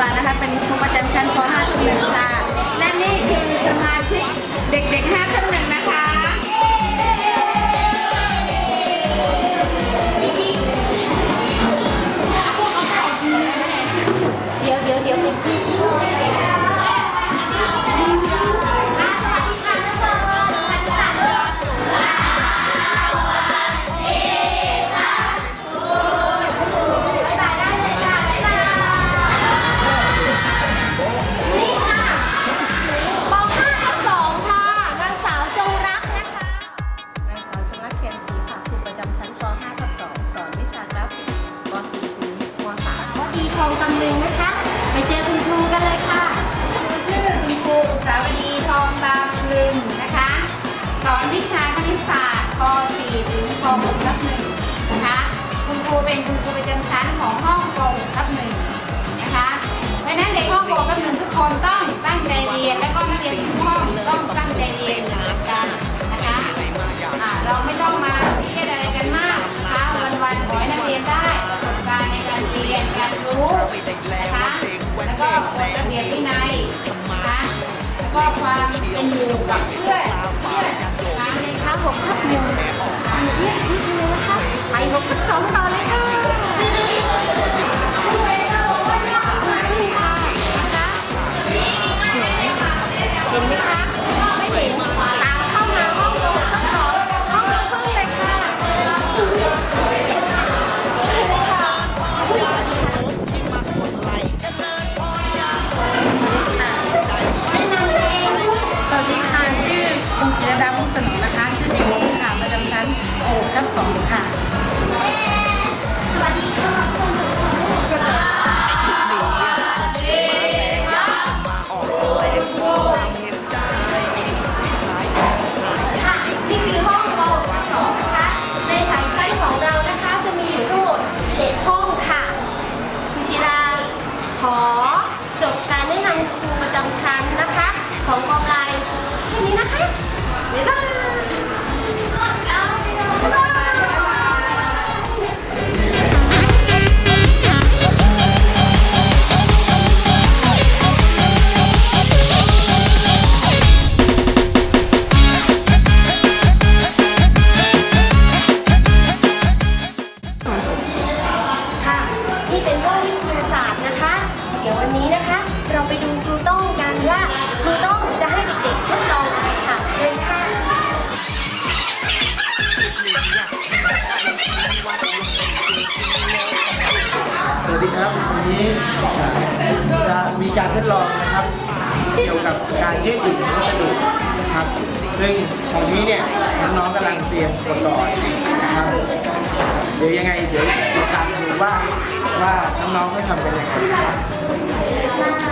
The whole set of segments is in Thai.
ฟังนะคะ เป็นครูประจำชั้นป .5 ทับหนึ่งค่ะ และนี่คือสมาชิกเด็กๆ5ทับหนึ่งนะคะ 6ทับ1เสียเรียกนิดนึงนะคะไป6ทับ2ต่อเลยค่ะ มีการทดลองนะครับ เกี่ยวกับการยืดหยุ่นของวัสดุนะครับ ซึ่งตรงนี้เนี่ยน้องๆกำลังเตรียมอุปกรณ์นะครับเดี๋ยวยังไงเดี๋ยวติดตามดูว่าว่าน้องๆเขาทำกันยังไงนะครับ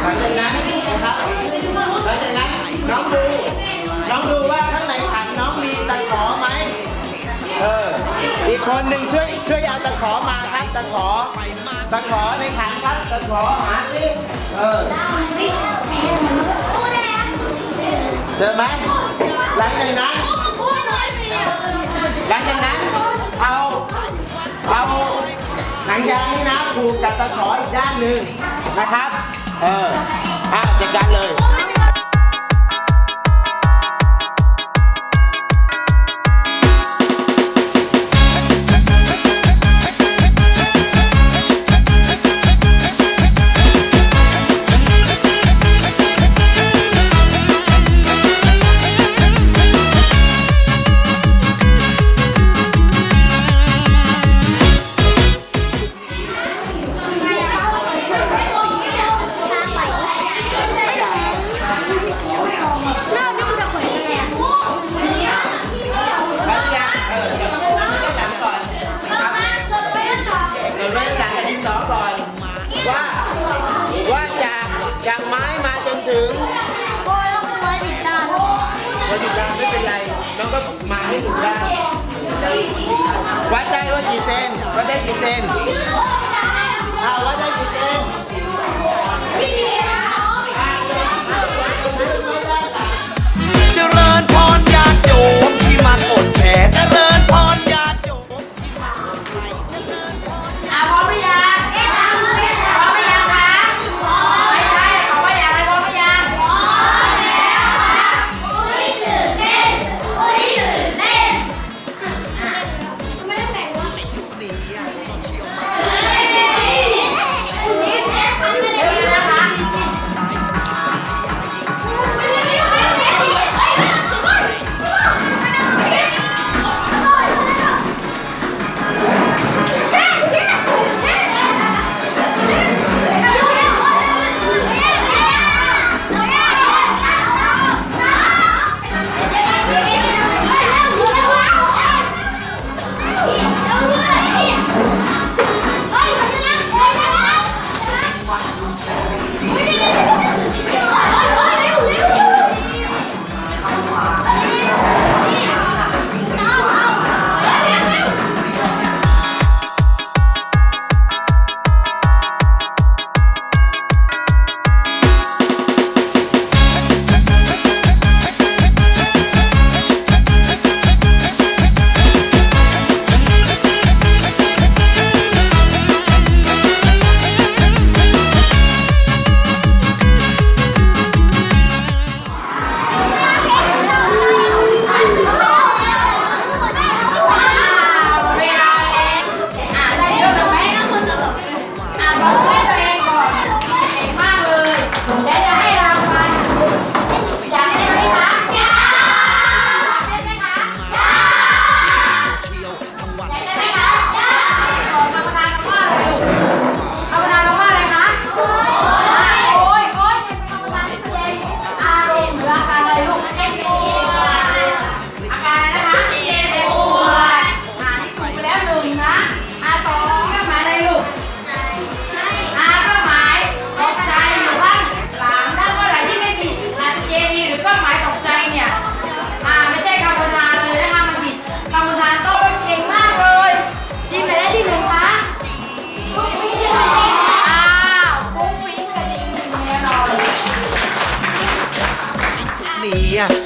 หลังจากนั้นนะครับหลังจากนั้นน้องดูน้องดูว่าข้างในถังน้องมีตะขอไหม เออ อีกคนหนึ่งช่วยช่วยเอาตะขอมาครับตะขอตะขอในขันครับตะขอหาสิเออเจอไหมหลังจากนั้นหลังจากนั้นเอาเอาหนังยางนี่นะผูกกับตะขออีกด้านหนึ่งนะครับ เอออะจัดการเลย มาให้ถูกด้านวัดได้ว่ากี่เซนวัดได้กี่เซนอ่าวัดได้กี่เซน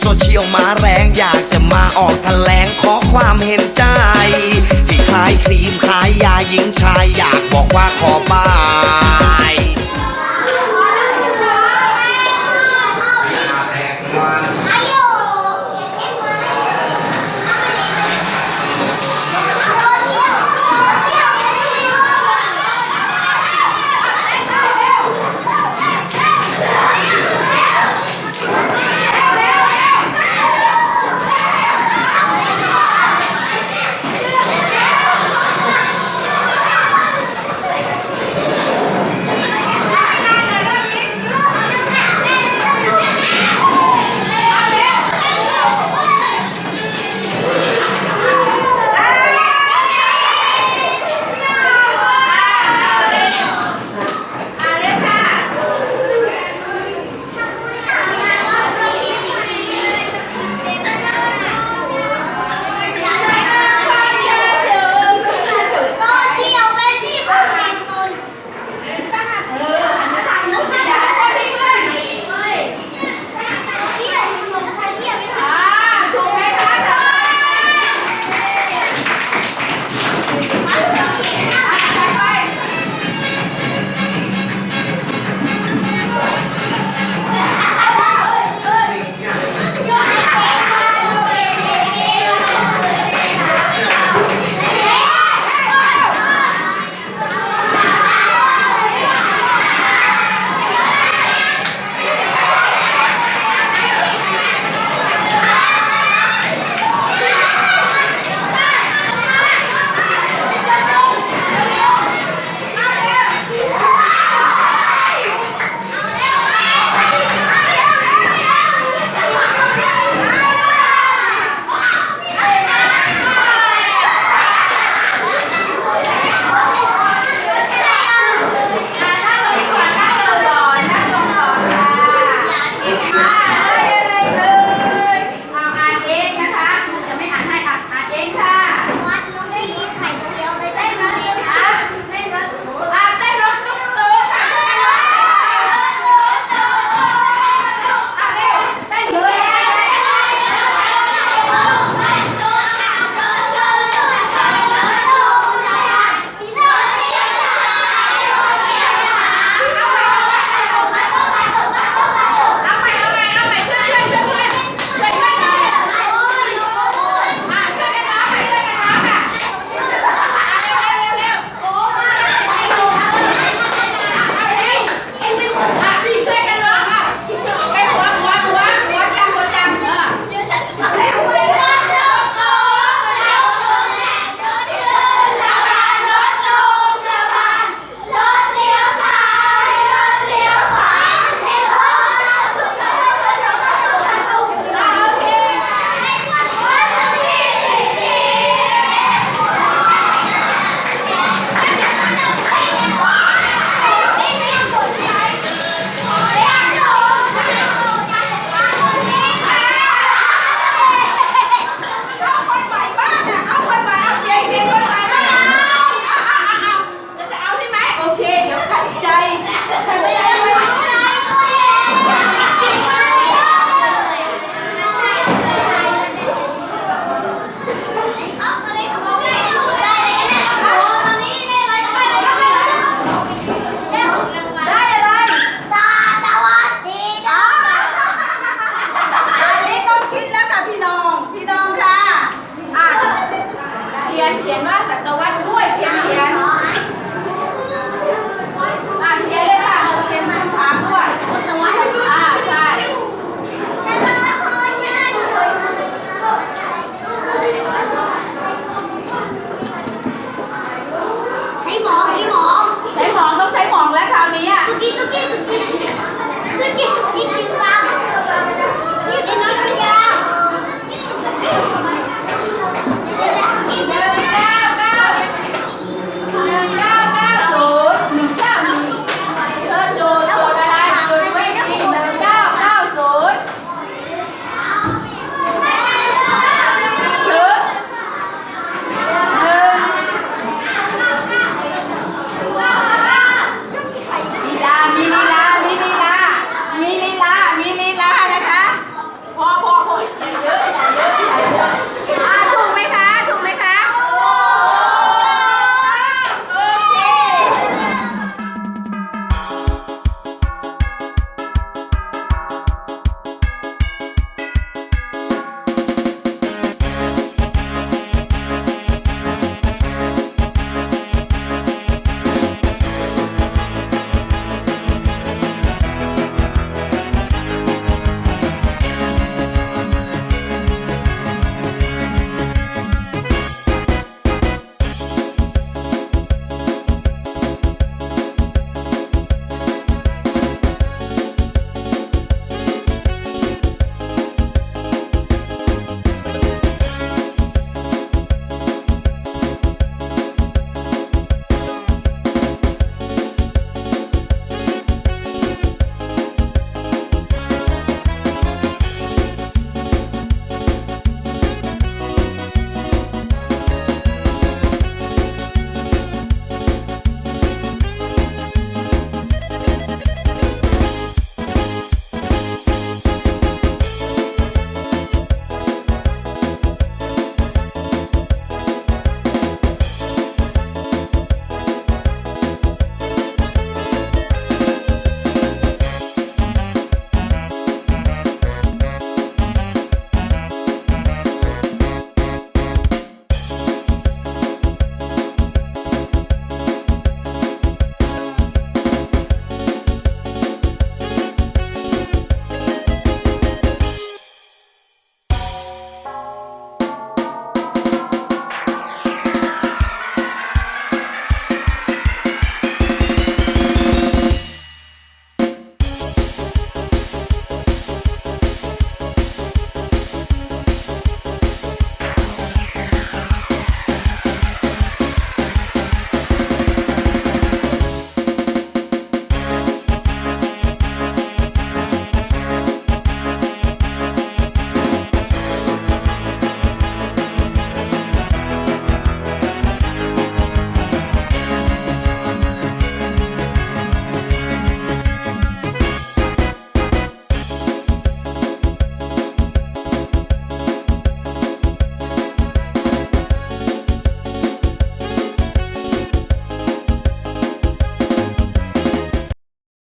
โซเชียลมาแรงอยากจะมาออกแถลงขอความเห็นใจ ที่ขายครีมขายยาหญิงชายอยากบอกว่าขอบาย